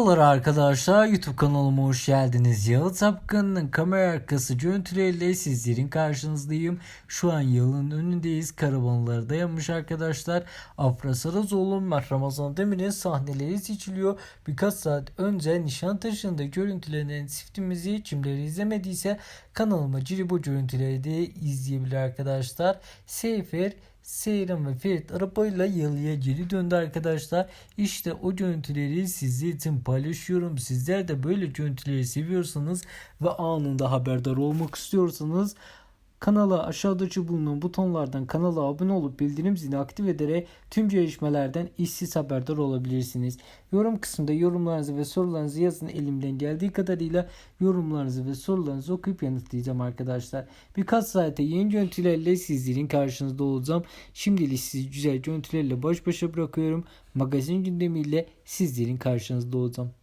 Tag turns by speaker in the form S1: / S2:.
S1: Merhabalar arkadaşlar YouTube kanalıma hoş geldiniz. Yağız Apkan'ın kamera arkası görüntüleriyle sizlerin karşınızdayım. Şu an yılın önündeyiz. Karavanlara dayanmış arkadaşlar. Afra Sarazoğlu ve Ramazan Demir'in sahneleri seçiliyor. Birkaç saat önce Nişantaşı'nda görüntülenen çiftimizi kimleri izlemediyse kanalıma Ciribo görüntüleri de izleyebilir arkadaşlar. Seyfer Seyran ve Ferit arabayla yalıya geri döndü arkadaşlar. İşte o görüntüleri sizler için paylaşıyorum. Sizler de böyle görüntüleri seviyorsanız ve anında haberdar olmak istiyorsanız kanala aşağıdaki bulunan butonlardan kanala abone olup bildirim zilini aktif ederek tüm gelişmelerden işsiz haberdar olabilirsiniz. Yorum kısmında yorumlarınızı ve sorularınızı yazın elimden geldiği kadarıyla yorumlarınızı ve sorularınızı okuyup yanıtlayacağım arkadaşlar. Birkaç saate yeni görüntülerle sizlerin karşınızda olacağım. Şimdilik sizi güzel görüntülerle baş başa bırakıyorum. Magazin gündemiyle sizlerin karşınızda olacağım.